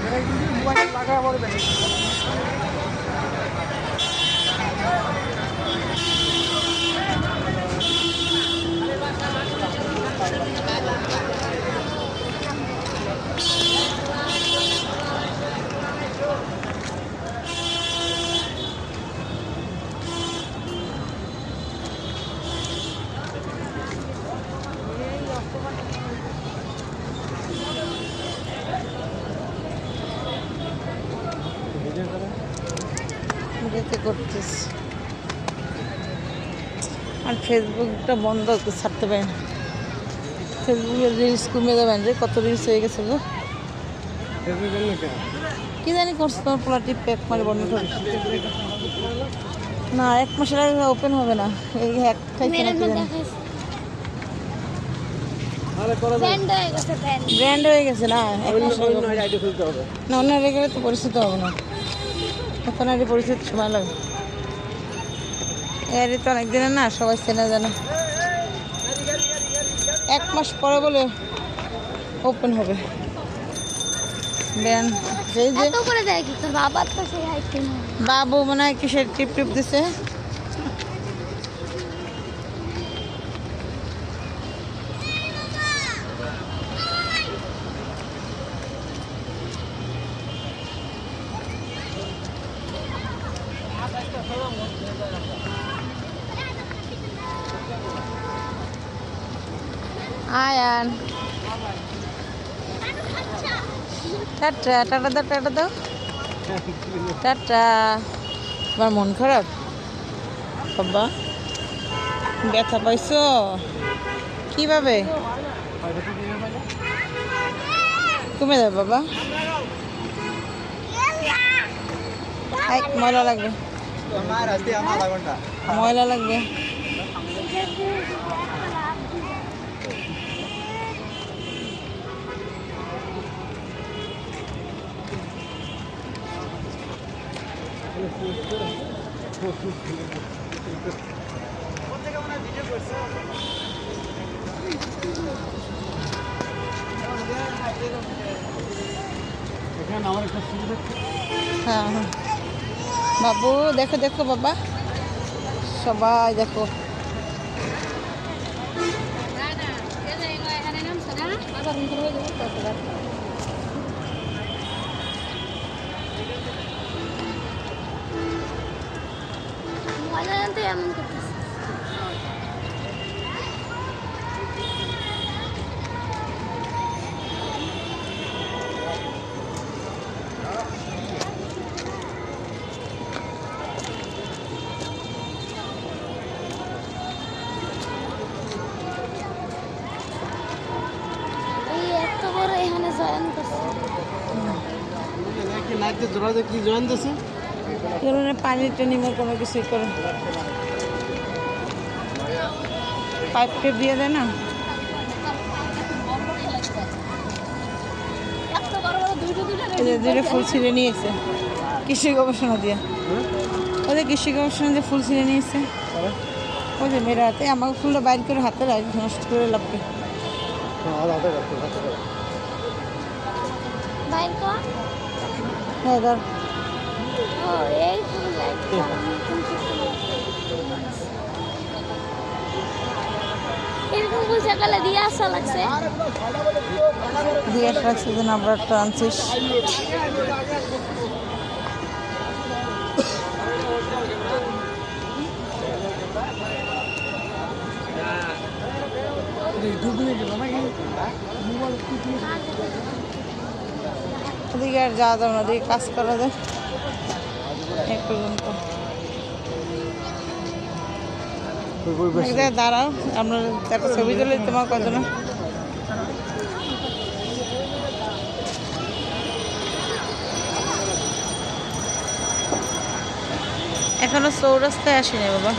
যেটা কিন্তু মোবাইল লাগায় যেতে করতেছি। আর ফেসবুকটা বন্ধ ছাড়তে পারি না। ফেসবুকে রিলস কমে যাবেন রে কত রিলস হয়ে গেছে গো। কি জানি করছে তোমার পোলাটি প্যাক মারে বন্ধ করে। না এক মাসের আগে ওপেন হবে না। এই হয়ে ব্যান্ড ব্র্যান্ড হয়ে গেছে না না অন্য গেলে তো পরিচিত হবে না। আর পরিচিত সময় এর তো অনেক দিনের না সবাই চেনা জানে। এক মাস পরে বলে ওপেন হবে। বাবু মনে হয় কিসের টিপ টিপ দিছে? আয়ান টাটা টাটা দাও টাটা দাও। টাটা। তোমার মন খারাপ? বাবা, ব্যথা পাইছো? কীভাবে? কমে যাবে বাবা। ময়লা লাগবে। ময়লা লাগবে। হ্যাঁ হ্যাঁ। বাবু দেখো দেখো বাবা। সবাই দেখো। এমন করতেছে এই এত কি জয়েন দিছে? পানি টানি কোনো কিছুই করে পাইপ টেপ দিয়ে দেয় না? ফুল ছিঁড়ে নিয়েছে। কৃষি গবেষণা দিয়ে। ওই যে কৃষি গবেষণা দিয়ে ফুল ছিঁড়ে নিয়েছে। ওই যে মেয়েরা হাতে আমাকে ফুলটা বাইর করে হাতে রাখি নষ্ট করে লাভবে বাইর কর হ্যাঁ ধর। ও এই ফুল এরকম ফুল সকালে দিয়ে আসা লাগছে। দিয়ে রাখছে যে নাম্বারটা আনছিস। ওদিকে আর যাওয়া যাবে না, ওদিকে কাজ করা যায়। এক পর্যন্ত। দাঁড়াও, আমরা একটা ছবি তুলে তোমার কজন। এখনও চৌরাস্তায় আসেনি বাবা?